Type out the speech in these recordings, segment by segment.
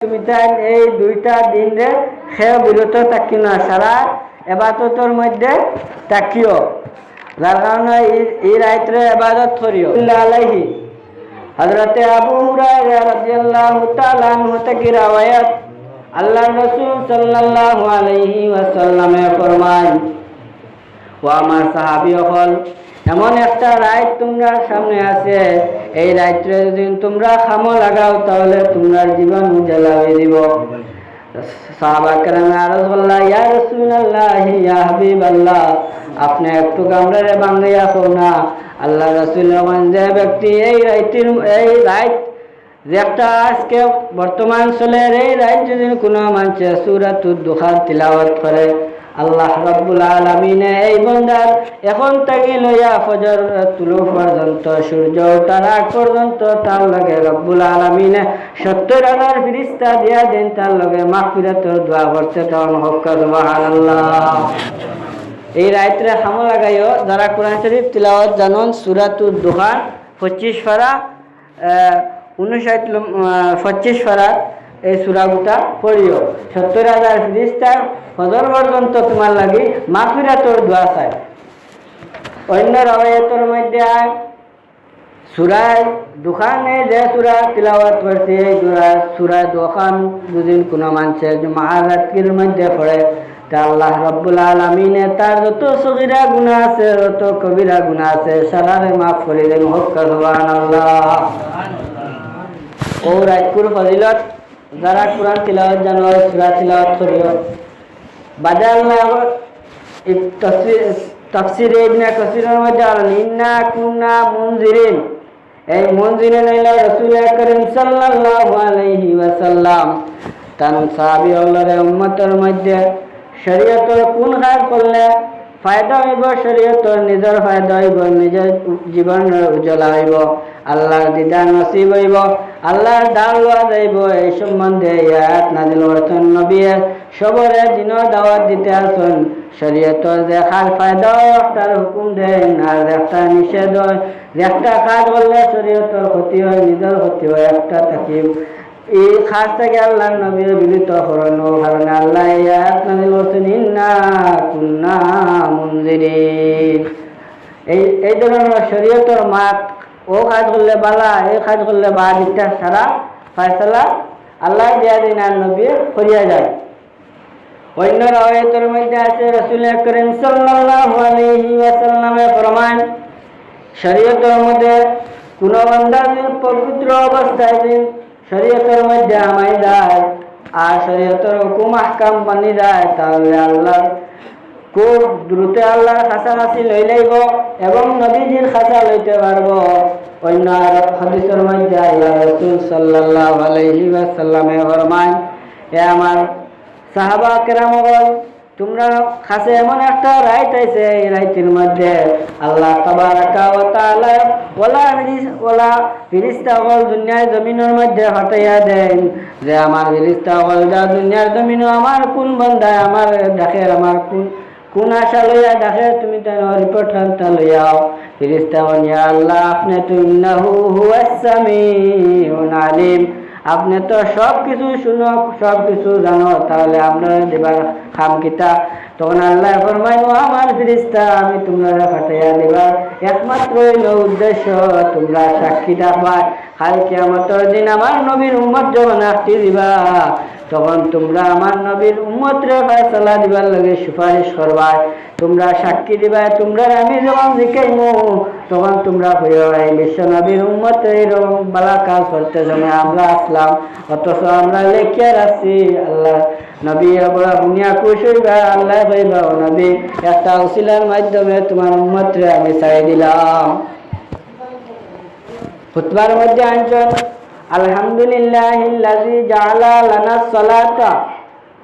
তুমি তাই এই দুইটা দিন রে খেয়ে বিরত থাকি না সারা এবাদতর মধ্যে থাকিও। যার কারণে এই- এবাদত করিও আলাইহি। হযরতে আবু হুরায়রা রাদিয়াল্লাহু তাআলা থেকে রওয়ায়াত আল্লাহর রাসূল সাল্লাল্লাহু আলাইহি ওয়াসাল্লামে ফরমান আমার হল এমন একটা রাইত তোমরা সামনে আছে। এই রাত্রে যদি তোমরা খামো লাগাও, তাহলে তোমরা জীবন উজালা হয়ে দিব। আপনি একটু কামড়ে বাঙ্গাইয়া খো না। আল্লাহ রাসূল যে ব্যক্তি এই রাইতির এই একটা আজকে বর্তমান চলে, এই রাইত যদি কোনো মানুষে তিলাওয়াত করে আল্লাহ রব্বুল আলমিনে, এই বন্দার, এখন থেকে লইয়া ফজর তুলো পর্যন্ত, সূর্য ওঠার আগ পর্যন্ত তার লগে রব্বুল আলমিনে সত্তর হাজার ফিরিস্তা দিয়া দেন, তার লগে মাহফিরাতর দোয়া করতে তখন হক্কা সুবহানাল্লাহ। এই রাত্রে হামো লাগাইও, যারা কোরআন শরীফ তিলাওয়াত জানন সুরাতুর দোকান পঁচিশ ফারা উনষাট পঁচিশ ফারা এই সুরাগুটা পড়িও। সত্তর হাজার ফিরিস্তা ফজর পর্যন্ত তোমার লাগি মাফিরাতর দোয়া চাই অন্য রবায়তর মধ্যে সুরায় দোকানে যে সুরা তিলাওয়াত করছে, এই সুরা সুরা দোকান দুদিন কোনো মানুষে মহারাত্রির মধ্যে পড়ে। তা আল্লাহ রব্বুল আলমিনে তার যত সগিরা গুণা আছে, যত কবিরা গুণা আছে, সারারে মাফ করে দেন সুবান আল্লাহ ও ফজিলত যারা কোরআন তিলাওয়াত জানো সুরা তিলাওয়াত বাজার আল্লাহ তফসির ইবনে কসিরের মধ্যে আর ইন্না কুন্না মুনজিরিন। এই মুনজিরিন হইল রাসূল করিম সাল্লাল্লাহু আলাইহি ওয়াসাল্লাম। তান সাহাবী আল্লাহর উম্মতের মধ্যে শরীয়তের কোন কাজ করলে ফায়দা হইব, শরীয়তের নিজের ফায়দা হইব, নিজের জীবন উজ্জ্বলা হইব, আল্লাহর দিদার নসিব হইব, আল্লাহর দান লওয়া যাইব, এই সম্বন্ধে ইয়াত নাজিল করছেন নবীয়ে সবরে দিনের দাওয়াত দিতে আসুন, শরীয়তর খাল ফায়দা একটার হুকুম দেন, আর একটা নিষেধ হয় একটা কাজ করলে শরীয়তর ক্ষতি হয়, নিজের ক্ষতি হয়, একটা থাকি এই খাস থেকে আল্লাহ নবীর বিলিত হরণ কারণে আল্লাহ ইয়াত নাজিল করছেন, ইন্না কুন্না মুনজিরিন। এই এই ধরনের শরীয়তর মাত ও কাজ করলে বালা, এই কাজ করলে বা দিকটা সারা ফায়সালা আল্লাহ দিয়া দিন আর নবী করিয়া যায়। অন্য রাওয়ায়াতের মধ্যে আছে, রাসূল করিম সাল্লাল্লাহু আলাইহি ওয়াসাল্লামে ফরমান। শরীয়তের মধ্যে কোন বান্দা পবিত্র অবস্থায় দিন শরীয়তের মধ্যে আমায় দেয়, আর শরীয়তের হুকুম, আহকাম বানি দেয়, তাহলে আল্লাহ খুব দ্রুত আল্লাহর কাছাকাছি লই লইব এবং নবীজির খাঁচা লইতে পারব। অন্য আর হাদিসের মধ্যে আল্লাহ রসুল সাল্লাল্লাহু আলাইহি ওয়াসাল্লামে ফরমান এ আমার সাহাবা কেরামগণ তোমরা খাসে এমন একটা রাইট আছে, এই রাইটের মধ্যে আল্লাহ তাবারাকা ওয়া তাআলা ওলা ফিরিস- ওলা ফিরিস্তা হল দুনিয়ার জমিনের মধ্যে হটাইয়া দেন যে আমার ফিরিস্তা হল যা দুনিয়ার জমিনও আমার কোন বন্ধায় আমার দেখে আমার কোন কোন আশা লইয়া দেখে তুমি তার রিপোর্ট হান্তা লইয়াও। ফিরিস্তা আল্লাহ, আপনি তো ইন্নাহু হুয়াস সামিউন আলিম। আপনি তো সব কিছু শুনো সব কিছু জানো তাহলে আপনার দিবার খাম কিতা তখন আল্লাহ আমি তোমরা উদ্দেশ্য, তোমরা সাক্ষী যখন দিবা, তখন তোমরা লগে সুপারিশ করবা তোমরা সাক্ষী দিবা তোমরা আমি যখন জিকাইমু। তখন তোমরা নবীর উম্মত এরকম বালা কাজ করতে আমরা আসলাম। অথচ আমরা লেখিয়া রাখছি আল্লাহ। নবী বড় দুনিয়া খুশ হইবা আল্লাহ হইবা নবী। একটা উসিলার মাধ্যমে তোমার উম্মতরে আমি চাই দিলাম। খুতবার মধ্যে আনছেন, আলহামদুলিল্লাহ লাজি জাআলা লানা সালাতা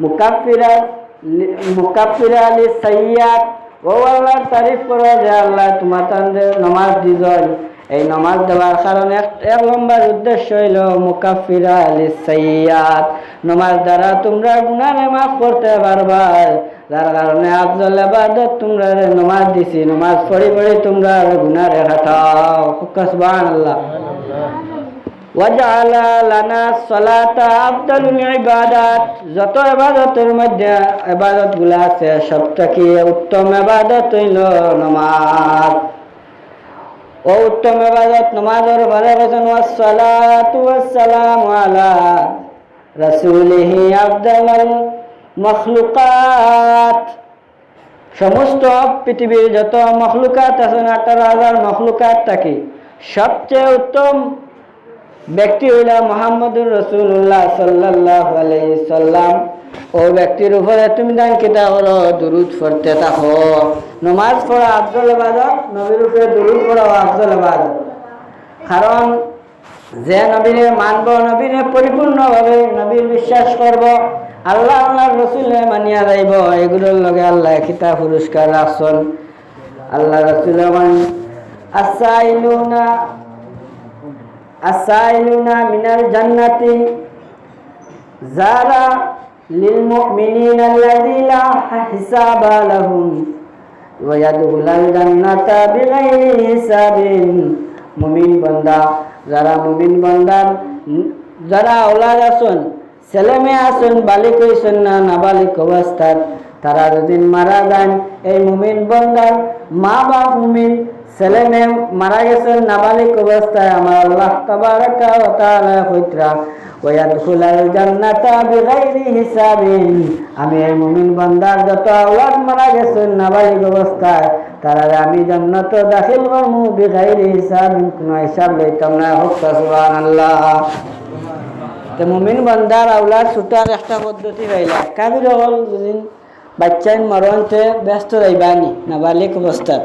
মুকাফিরা মুকাফিরা লি সাইয়াত ও আল্লাহর তারিফ করো যে আল্লাহ তোমার তান্ডে নমাজ দিজন এই নমাজ দেওয়ার কারণে এক- নম্বর উদ্দেশ্য হইল মুকাফিরা আলি সৈয়াদ নমাজ দ্বারা তোমরা গুনারে মাফ করতে পারবা। যার কারণে আফজল আবাদত তোমরা নমাজ দিছি, নমাজ পড়ি পড়ি তোমরা গুনারে হাটাও। সুবহানাল্লাহ। ওয়াজআলা লানা সালাতা আফদালুল ইবাদাত। যত ইবাদতের মধ্যে ইবাদতগুলো আছে, সবথেকে উত্তম ইবাদত হইল নামাজ। উত্তম ইবাদত নামাজের বারে গেছেন ওয়াসসালাতু ওয়াসসালামু আলা রাসূলিহি আফদালুল মখলুকাত। সমস্ত পৃথিবীর যত মখলুকাত আছে না, আঠারো হাজার মখলুকাত থাকে সবচেয়ে উত্তম ব্যক্তি হইল মোহাম্মদুর রসুল্লাহ সাল্লাহ সাল্লাম। ও ব্যক্তির উপরে তুমি দান কিতা করো দুরুদ পড়তে নমাজ পড়া নবীর উপরে দুরুদ পড়া কারণ যে নবীরে মানব, নবীরে পরিপূর্ণভাবে নবীর বিশ্বাস করব, আল্লাহ আল্লাহ রসুলে মানিয়া যাইব, এগুলোর লগে আল্লাহ খিতা পুরস্কার আসন আল্লাহ রসুল আসাইলুনা আসাইলুনা মিনাল জান্নাতি, যারা للمؤمنين الذي لا حساب لهم ويدخل الجنة بغير حساب মুমিন বান্দা যারা মুমিন বান্দার যারা ওলাদ আসুন ছেলে মেয়ে আসুন বালিক হইছেন না নাবালিক অবস্থার তারা যদি মারা যান, এই মুমিন বান্দার মা বাপ মুমিন, ছেলে মেয়ে মারা গেছেন নাবালিক অবস্থায়, আমার আল্লাহ তাবারাকা জান্নাতা বিগাইরি হিসাবিন। আমি এই মুমিন বান্দার যত আওলাদ মারা গেছেন নাবালিক অবস্থায়, তারা আমি জান্নাত দাখিল করমু বিগাইরি হিসাবিন, কোনো হিসাব লইতাম না। হোক তো মুমিন বান্দার আওলাদ ছুটার একটা পদ্ধতি পাইলা। কাবির হল দুদিন বাচ্চাইন মরণতে ব্যস্ত রইবানি, নাবালিক অবস্থাত।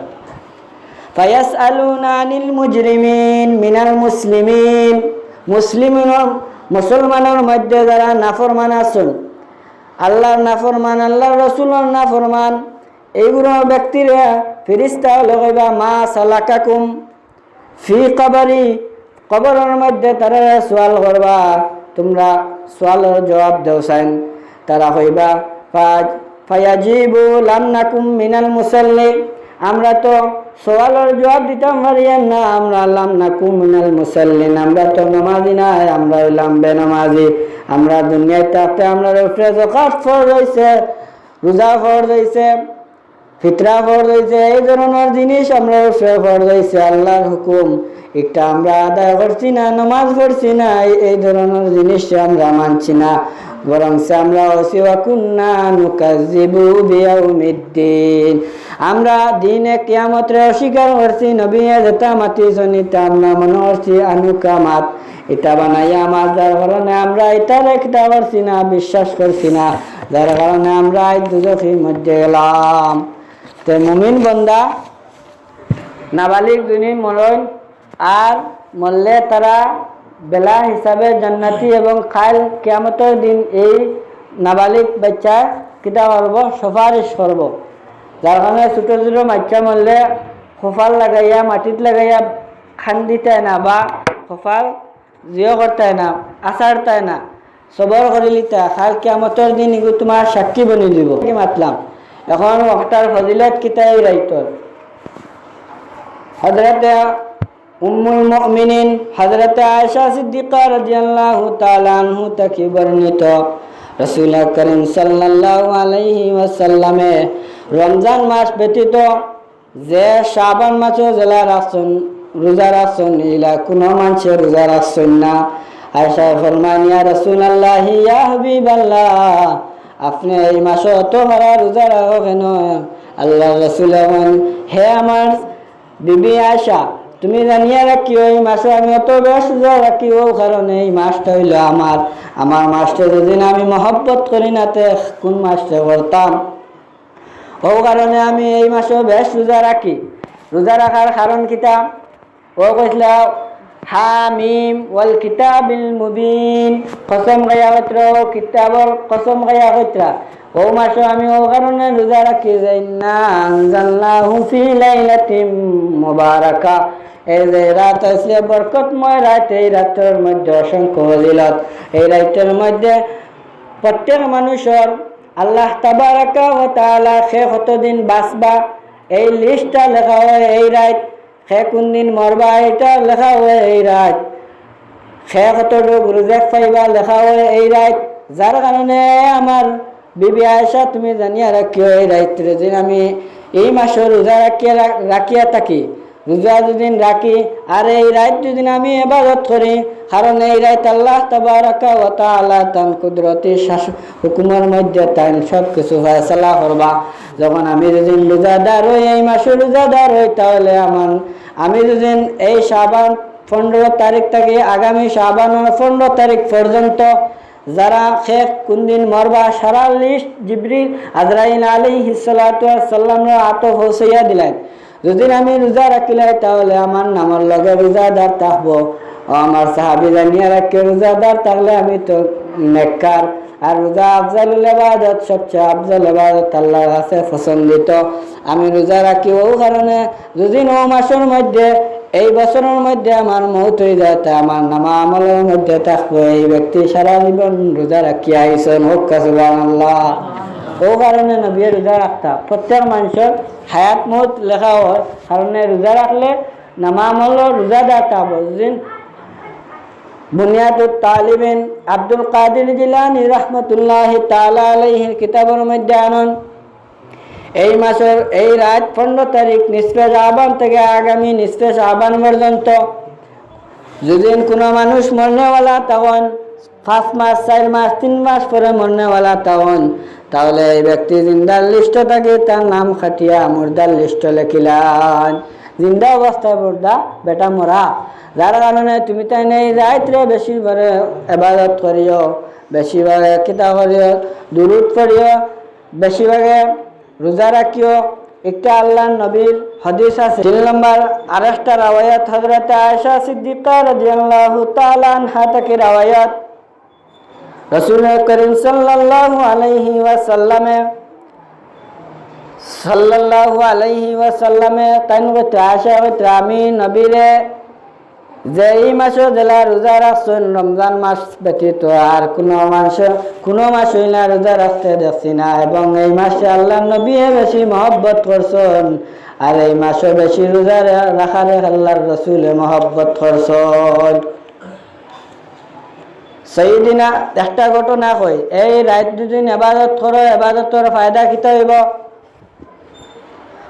ফায়াসআলুনা আনিল মুজরিমিন মিনাল মুসলিমিন। মুসলিমিনের মধ্যে যারা নাফরমান আছেন, আল্লাহর নাফরমান, আল্লাহর রসুলের নাফরমান, এইগুলো ব্যক্তিরা ফিরিস্তা লগাইবা মা সালাকাকুম ফি কবরি কবরের মধ্যে তারা সোয়াল করবা, তোমরা সোয়ালের জবাব দেওসাইন তারা হইবা ফায়াজিবু লাম নাকুম মিনাল মুসাল্লি। আমরা তো সওয়ালের জবাব দিতাম পারিয়েন না, আমরা লাম নাকুম কুমিনাল মুসাল্লিন আমরা তো নামাজি নাই, আমরা হইলাম বেনামাজি আমরা দুনিয়ায় থাকতে আমরা উপরে জকাত ফর রয়েছে, রোজা ফর রয়েছে। ফিতরা ফর রয়েছে এই ধরনের জিনিস আমরা উপরে ফর রয়েছে আল্লাহর হুকুম। একটা আমরা আদায় করছি না, নামাজ পড়ছি না, এই ধরনের জিনিস আমরা মানছি না। বরং আমরা নুকাজিবু বিয়াউমিদ্দিন। আমরা দিনে কিয়ামতরে অস্বীকার করছি, নবী যেটা মাতি জনিতা আমরা মনে করছি, আনুকামাত। এটা বানাইয়া আমার যার কারণে আমরা এটা রেখটা করছি না, বিশ্বাস করছি না। যার কারণে আমরা এই দুজখির মধ্যে গেলাম। তো মুমিন বন্দা, নাবালিক দুনি মরণ আর মরলে তারা বেলা হিসাবে জান্নাতি এবং খাইল কেয়ামতের দিন এই নাবালিক বাচ্চা কিতা করব সুপারিশ করব। যার কারণে ছোটো ছোটো বাচ্চা মরলে খোফাল লাগাইয়া, মাটিত লাগাইয়া খান দিতে না বা খোফাল জিও করতে না আচার তাই না সবর লিতে, খাল কেয়ামতের দিন এগুলো তোমার সাক্ষী বনি দিব। কি মাতলাম? এখন ওটার ফজিলত কিতাই রাইতর হজরতে উম্মুল মুমিনিন হযরত আয়েশা সিদ্দিকা রাদিয়াল্লাহু তাআলা আনহু থেকে বর্ণিত, রাসূল করিম সাল্লাল্লাহু আলাইহি ওয়াসাল্লামে রমজান মাস ব্যতীত যে শাবান মাসও জেলা রাখছেন, রোজা রাখছেন ইলা কোনো মানুষের রোজা রাখছেন না। আয়েশা ফরমান ইয়া রাসূলুল্লাহ, ইয়া হাবিবাল্লাহ আপনি এই মাসে অত মারা রোজা রাখো কেন আল্লাহ রাসূল হে আমার বিবি আয়েশা, তুমি জানিয়ে রাখিও, এই মাসে আমি অত রোজা রাখিও, কারণ এই মাসটা হইল আমার। আমার মাসটা যদি আমি মহব্বত করি না, তে কোন মাসটা করতাম? ও কারণে আমি এই মাসে বেশ রোজা রাখি। রোজা রাখার কারণ কিতা? ও কইছিল হামিম ওয়াল কিতাবিল মুবিন। কসম গায়া কইত্র ও কিতাবর কসম গায়া কইত্রা ও মাসে আমি ও কারণে রোজা রাখি যাই না আনজালনাহু ফি লাইলাতিন মুবারাকা। এই যে রাত আসলে বরকতময় রাত, এই রাতের মধ্যে অসংখ্য ফজিলত এই রাতের মধ্যে প্রত্যেক মানুষের আল্লাহ তাবারাকা ও তাআলা সে কতদিন বাঁচবা। এই লিস্টটা লেখা হয় এই রাত সে কোন দিন মরবা এটা লেখা হয় এই রাত সে কতটুকু রোজেক পাইবা লেখা হয় এই রাত যার কারণে আমার বিবি আয়সা তুমি জানিয়া রাখিও এই রাত্রে দিন আমি এই মাসে রোজা রাখিয়া রাখিয়া থাকি। রোজা দুদিন রাখি আর এই রাত দুদিন আমি এবাদত করি কারণ এই রাত আল্লাহ তাবারাকা ওয়া তাআলা তান কুদরতি শাস হুকুমের মধ্যে তান সব কিছু ফয়সালা করবা যখন আমি যদি রোজাদার হই এই মাসে রোজাদার হই তাহলে আমার আমি যদি এই সাবান পনেরো তারিখ থেকে আগামী সাবানের পনেরো তারিখ পর্যন্ত যারা শেখ কোনদিন মরবা সারা লিস্ট জিবরিল আজরাইল আলী হিসালাম আত হসইয়া দিলেন। যদি আমি রোজা রাখিলাই তাহলে আমার নামের লগে রোজাদার থাকব। আমার সাহাবি জানিয়া রাখি রোজাদার থাকলে আমি তো নেককার। আর রোজা আফজালুল এবাদত সবচেয়ে আফজাল এবাদত আল্লাহর কাছে পছন্দিত। আমি রোজা রাখি ও কারণে যদি ন মাসের মধ্যে, এই বছরের মধ্যে আমার মৌত হয়ে যায় আমার নামা আমলের মধ্যে থাকব। এই ব্যক্তি সারা জীবন রোজা রাখিয়া আইসন, হোক কাসুবান আল্লাহ ও কারণে নবী রোজা রাখতা। প্রত্যেক মানুষের হায়াত মত লেখা হয়। কারণে রোজা রাখলে নামা আমল রোজাদার থাকব যেদিন বুনিয়াদুত তালিবিন আব্দুল কাদির জিলানি রহমতুল্লাহ তালা আলাইহির কিতাবের মধ্যে আনন, এই মাসের এই রাত পনেরো তারিখ নিষ্পে আহ্বান থেকে আগামী নিষ্পে আহ্বান পর্যন্ত। যদি কোনো মানুষ মরনেওয়ালা তখন পাঁচ মাস, চার মাস, তিন মাস পরে মরনেওয়ালা তখন, তাহলে এই ব্যক্তি জিন্দার লিস্ট থাকে তার নাম খাটিয়া মুর্দার লিস্ট লেখিলান। জিন্দা অবস্থায় মুর্দা বেটা মরা। যার কারণে তুমি তাই নেই রাত্রে বেশি বারে এবাদত করিও বেশিভাগে কিতা করিও দুরুদ পড়িও বেশিভাগে রোজা রাখিও একটা আল্লাহ নবীর হদিস আছে। তিন নম্বর আরেকটা রাওয়ায়াত হজরত আয়েশা সিদ্দিকা রাদিয়াল্লাহু তাআলা আনহা থেকে রাওয়ায়াত রাসূল করিম সাল্লাল্লাহু আলাইহি ওয়াসাল্লামে সাল্লাল্লাহু আলাইহি ওয়াসাল্লামে তাইন কইতে আমি নবীরে যে এই মাসে জেলা রোজা রাখছেন, রমজান মাস ব্যতীত আর কোনো মাস কোনো মাস হইলে রোজা রাখতে দেখছি না এবং এই মাসে আল্লাহ নবী বেশি মহব্বত করছেন আর এই মাসে বেশি রোজা রাখারে আল্লাহর রসুলে মহব্বত করছেন। সেইদিনা একটা ঘটনা কই, এই রাত দুদিন এবাদত করো এবাদতর ফায়দা কিতা হইব?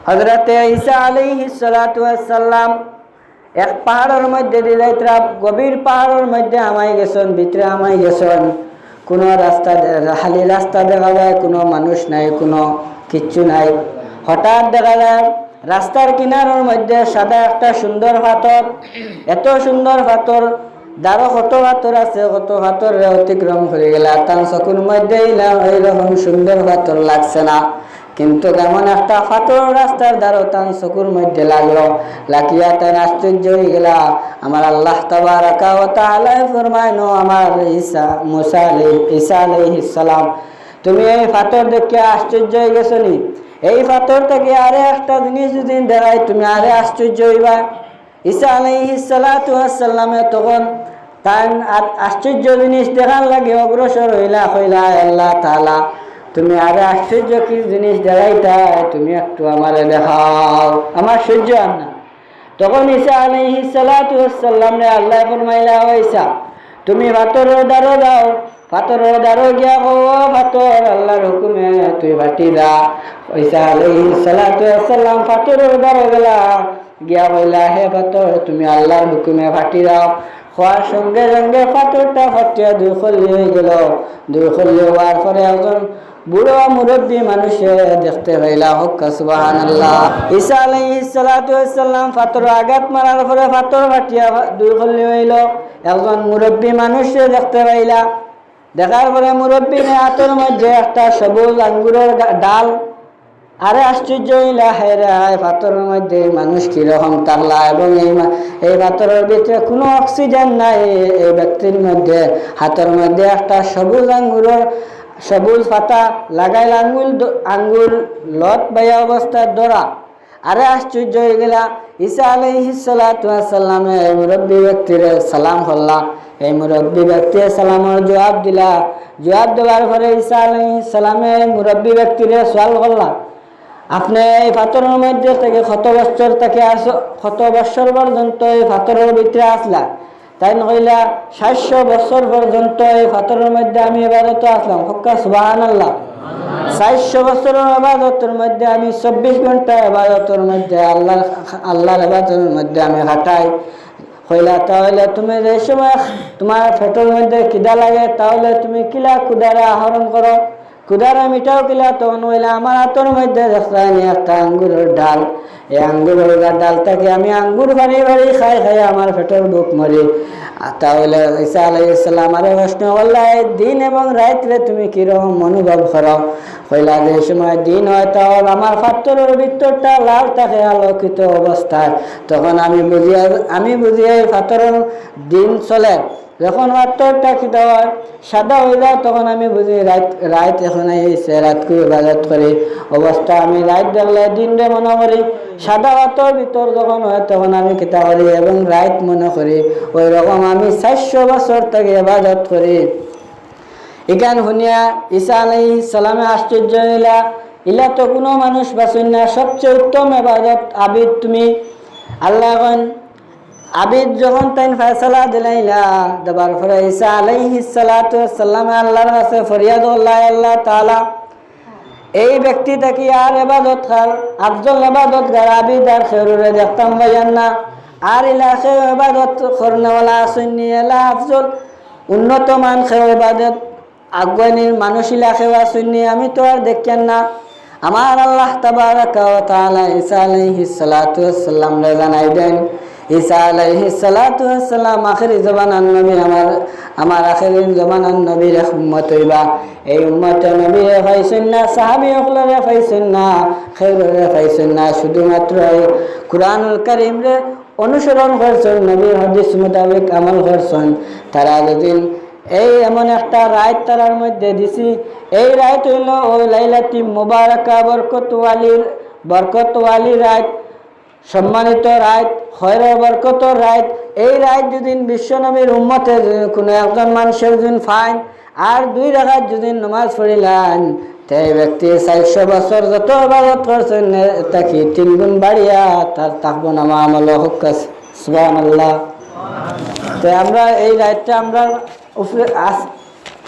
হজরতে ঈসা আলাইহিস সালাতু ওয়াস সালাম এক পাহাড়ের মধ্যে দিলে তারা গভীর পাহাড়ের মধ্যে আমায় গেছেন, ভিতরে আমাই গেছেন। কোনো রাস্তা খালি রাস্তা দেখা যায়, কোনো মানুষ নাই, কোনো কিচ্ছু নাই। হঠাৎ দেখা যায়, রাস্তার কিনারের মধ্যে সাদা একটা সুন্দর পাথর, এত সুন্দর পাথর, দারো কত পাথর আছে, কত পাথর অতিক্রম করে গেলা। তার চকুর মধ্যে এইরকম সুন্দর পাথর লাগছে না। কিন্তু কেমন একটা ফাতর রাস্তার দ্বারা তান চকুর মধ্যে লাগল, লাকিয়া তাই আশ্চর্য হয়ে গেলা। আমার আল্লাহ তাবারাকা ও তাআলা ফরমায়নো আমার ঈসা, মুসা ঈসা আলাইহিস সালাম, তুমি এই ফাতর দেখে আশ্চর্য হয়ে গেছো নি এই ফাতর থেকে আরে একটা জিনিস যদি দেখাই তুমি আরে আশ্চর্য হইবা। ঈসা আলাইহিস সালাতু ওয়াসসালামে তখন তান আশ্চর্য জিনিস দেখার লাগে, অগ্রসর হইলা হইলা আল্লাহ তাআলা তুমি আরে আশ্চর্য কি জিনিস দেখাইতা? তুমি একটু আমারে দেখাও। আমার সহ্য আর না। তখন ঈসা ওয়াসসালাম রে আল্লাহ ফরমাইলা ঈসা, তুমি পাথরের দ্বারো দাও। পাথরের দ্বারো গিয়া কো পাথর আল্লাহর হুকুমে তুই বাটি দা। ঈসা আলাইহি সালাতু ওয়াসসালাম পাথরের দ্বারো গেলা। গিয়া কইলা হে পাথর তুমি আল্লাহর হুকুমে ফাটি দাও। হওয়ার সঙ্গে সঙ্গে পাথরটা ফাটিয়া দুই খল্লি হয়ে গেল। দুই খল্লি হওয়ার পরে একজন বুড়ো মুরব্বী মানুষে দেখতে পাইলা হক পরে পাথর ফাটিয়া হইল। একজন মুরব্বী মানুষে দেখতে পাইলা। দেখার পরে মুরব্বী হাতের মধ্যে একটা সবুজ আঙ্গুরের ডাল। আরে আশ্চর্য হইলা হেরে হায় পাথরের মধ্যে মানুষ কীরকম তারলা এবং এই এই পাথরের ভিতরে কোনো অক্সিজেন নাই। এই ব্যক্তির মধ্যে হাতের মধ্যে একটা সবুজ আঙ্গুরের সবুজ পাতা লাগাইল আঙ্গুল আঙ্গুল লত বাইয়া অবস্থায় দরা আরে আশ্চর্য হয়ে গেলা ঈসা ওয়াসসালামে এই মুরব্বী ব্যক্তির সালাম হল্লা। এই মুরব্বী ব্যক্তি সালামের জবাব দিলা। জবাব দেওয়ার পরে ঈসা সালামে এই মুরব্বী ব্যক্তিরে সওয়াল করলা আপনি এই পাথরের মধ্যে থেকে কত বছর থেকে আস কত বছর পর্যন্ত এই পাথরের ভিতরে আসলা তাই নইলা সাতশো বছর পর্যন্ত এই ফাতরের মধ্যে আমি এবারত আসলাম। হক্কা সুবাহান আল্লাহ চারশো বছরের আবাদতের মধ্যে আমি চব্বিশ ঘণ্টা আবাদতের মধ্যে আল্লাহ আল্লাহর আবাদতের মধ্যে আমি হাঁটাই। হইলা তাহলে তুমি যে সময় তোমার পেটের মধ্যে কিদা লাগে তাহলে তুমি কিলা কুদারা আহরণ করো। কুদারা মিটাও কিলা তখন হইলে আমার হাতের মধ্যে দেখলাম একটা আঙ্গুরের ডাল। এই আঙ্গুরের ডালটাকে আমি আঙ্গুর বাড়ি বাড়ি খাই খাই আমার পেটের বুক মরি। তাহলে ঈসা আলাইসাল্লাম আরে প্রশ্ন করলা দিন এবং রাত্রে তুমি কীরকম অনুভব করো? কইলা, যে সময় দিন হয় তখন আমার পাত্রের ভিতরটা লাল থাকে আলোকিত অবস্থায়। তখন আমি বুঝিয়া, আমি বুঝি এই দিন চলে। যখন পাত্রটা খিদা হয়, সাদা হয়ে যায়, তখন আমি বুঝি রাত রাত এখন এসে রাত করে বাজাত করি। অবস্থা আমি রাত দেখলে দিনরে মনে করি, সাদা পাথর ভিতর যখন হয়, তখন আমি কিতা করি এবং রাত মনে করি ওই রকম আমি চারশো বছর থেকে ইবাদত করি। এখান শুনিয়া ঈসা আলাই সালামে আশ্চর্য হইলা, ইলা তো কোনো মানুষ বাঁচুন না, সবচেয়ে উত্তম এবাদত আবিদ তুমি। আল্লাহ আবিদ যখন তাইন ফয়সালা দিলাইলা, দেবার পরে ঈসা আলাইহি সালাতু সাল্লামে আল্লাহর কাছে ফরিয়াদ আল্লাহ আল্লাহ তাআলা, এই ব্যক্তি থাকি আর এবাদত খার আফজল এবাদত গার আবিদ আর খেরুরে দেখতাম ভাইয়ান না। আর ইলা খেউ এবাদত করনেওয়ালা আসন্নি এলা আফজল, উন্নত মান খেউ এবাদত আগুয়ানির মানুষ ইলা খেউ আসন্নি আমি তো আর দেখেন না। আমার আল্লাহ তাবারাকা ওয়া তাআলা ঈসা আলাইহিস সালাতু ওয়াসসালাম রে জানাই দেন ঈসা আলাইহিস সালাতু ওয়াসসালাম আখিরি জবানান নবী, আমার আমার আখিরি জবানান নবীর উম্মত হইবা। এই উম্মতে নবী পাইছেন না সাহাবী সকলরে পাইছেন না খেররে পাইছেন না শুধুমাত্র এই কুরআনুল কারীম রে অনুসরণ করছেন নবীর হাদিস মোতাবেক আমল করছেন। তারা যেদিন এই এমন একটা রায় তারার মধ্যে দিছি, এই রায়ত হইল ওই লাইলাতি মুবারকা বরকতওয়ালির, বরকতওয়ালি রায় সম্মানিত রায় খয়র বরকত রায়, এই রায় যেদিন বিশ্বনবীর উম্মতে কোনো একজন মানুষের যদি ফাইন, আর দুই রাখাত যদি নমাজ পড়িলেন, সেই ব্যক্তি চারশো বছর যত ইবাদত করছেন, তাকে তিন গুণ বাড়িয়া তার তাকবো নামা আমল হক সুবান আল্লাহ তো আমরা এই রায়টা আমরা আস,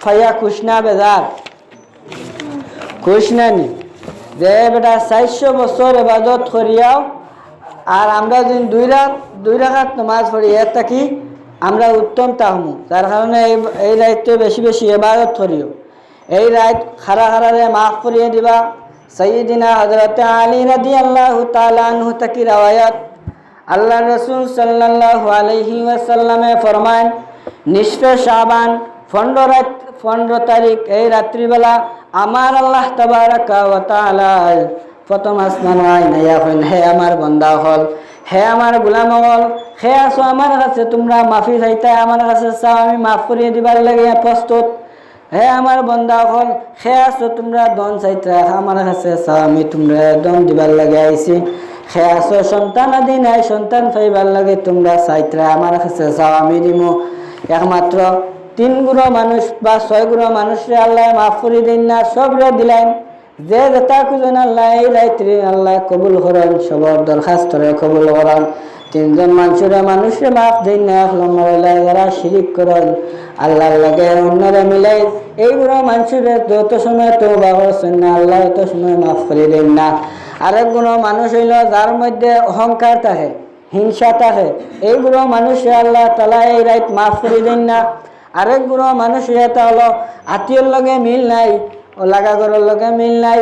ফাইয়া কুশনা বেজার। কুশনা নি যে বেটা চারশো বছর এবাদত করিয়াও আর আমরা যদি দুই রাত দুই রাখাত নমাজ পড়ি এর থাকি আমরা উত্তম তাহমু। যার কারণে এই এই রাইতে বেশি বেশি এবাদত করিও। এই রাত খারা খারারে মাফ করিয়ে দিবা। সৈয়দিনা হজরত আলী রাদি আল্লাহ তালানহু তাকি রাওয়ায়াত। আল্লাহ রসুল সাল্লাল্লাহু আলাইহি ওয়াসাল্লামে ফরমান নিষ্পে শাবান, পনেরো রাত পনেরো তারিখ এই রাত্রিবেলা আমার আল্লাহ তাবারাকা ওয়া প্রথম আসমান আই নাইয়া হইন হে আমার বন্দা হল, হে আমার গোলাম হল, হে আসো আমার কাছে, তোমরা মাফি চাইতে আমার কাছে চাও, আমি মাফ করিয়ে দিবার লাগে প্রস্তুত হে আমার বন্দা হল, হে আসো তোমরা দন চাইতে আমার কাছে চাও, আমি তোমরা দন দিবার লাগে আইছি। হে আসো সন্তান আদি নাই, সন্তান পাইবার লাগে, তোমরা চাইত্রা আমার কাছে চাও, আমি দিমু। একমাত্র তিন গুণো মানুষ বা ছয় গুণো মানুষরে আল্লাহ মাফ করে দিন না সবরে দিলেন যে যেটা খুঁজেন আল্লাহ এই রাত্রি আল্লাহ কবুল করেন সবর দরখাস্তরে কবুল করেন তিনজন মানুষের মানুষে মাফ দিন যারা শিরিক করেন। আল্লাহর লাগে অন্যরা মিলাই এইগুলো মানুষের যত সময় তো করছেন না, আল্লাহ এত সময় মাফ করে দেন না। আরেক গুণ মানুষ হইল যার মধ্যে অহংকার থাকে, হিংসা থাকে। এইগুলো মানুষে আল্লাহ তালা এই রাত মাফ করে দেন না। আরেক গুণ মানুষ এটা হলো, আত্মীয়র লগে মিল নাই। লাগা গরুর লগে মিল নাই।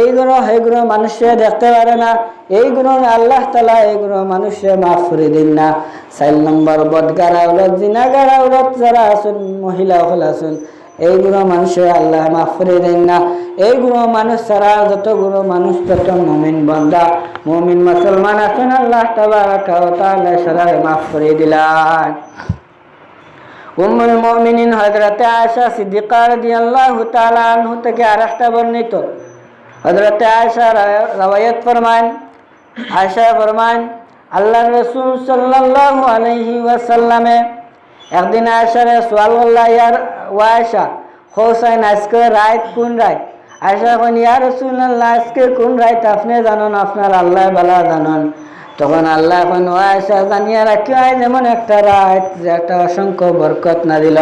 এই গুণ সেই গুণ মানুষে দেখতে পারে না। এই গুণ আল্লাহ তালা এই গুণ মানুষে মাফ করে দিন না। চার নম্বর বদগারা উরত জিনাগারা উরত যারা আছেন, মহিলা হল আছেন এইগুলো মানুষে আল্লাহ মাফ করে দেন না। এইগুলো মানুষ ছাড়া যতগুলো মানুষ যত মমিন বন্দা। মমিন মুসলমান আছেন, আল্লাহ তালা সারা মাফ করে দিলেন। উম্মুল মুমিনিন হযরত আয়েশা সিদ্দিকা রাদিয়াল্লাহু তাআলা আনহু থেকে আরেকটা বর্ণিত। হযরত আয়েশা রাওয়ায়াত ফরমান আয়েশা ফরমান আল্লাহর রাসূল সাল্লাল্লাহু আলাইহি ওয়াসাল্লামে একদিন আয়েশারে সোয়াল করলা ইয়ার ও আয়েশা, হোসাইন, আজকে রাত কোন রাত? আয়েশা কোন ইয়া রাসূলুল্লাহ, আজকে কোন রাত? আপনি জানেন, আপনার আল্লাহ বালা জানেন। তখন আল্লাহ এখন ওয়াইসা জানিয়ে রাখিও যেমন একটা রাত যে একটা অসংখ্য বরকত না দিল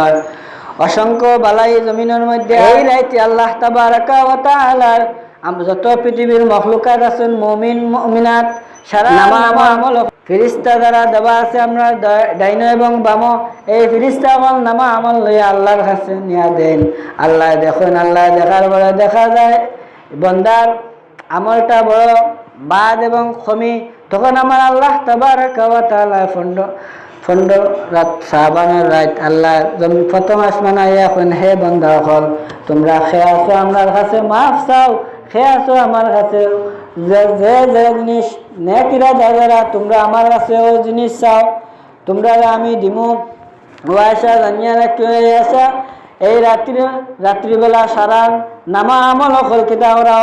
অসংখ্য বালাই জমিনের মধ্যে এই রাইতে আল্লাহ তাবারাকা ওয়া তাআলার যত পৃথিবীর মখলুকাত আছেন মুমিন মুমিনাত সারা নামা আমল ফিরিস্তা দ্বারা দেওয়া আছে আমরা ডাইন এবং বাম এই ফিরিস্তা আমল নামা আমল লইয়া আল্লাহর কাছে নিয়া দেন। আল্লাহ দেখুন আল্লাহ দেখার পরে দেখা যায় বন্দার আমলটা বড় বাদ এবং খমি তখন আমার আল্লাহ তাবারাকা ওয়া তাআলা ফন্ড ফন্ড রাত সাবানের রাত, আল্লাহ প্রথম আসমান আইয়া এখন হে বন্ধা হল তোমরা খেয়ে আছো আমার কাছে, মাফ চাও খেয়ে আছো আমার কাছে, যে যে যে জিনিস নেকিরা দাদারা তোমরা আমার কাছে ও জিনিস চাও, তোমরা আমি দিমু ওয়াইসা জানিয়া রাখি আসা এই রাত্রি, রাত্রিবেলা সারা নামা আমল হল কিতা ওরা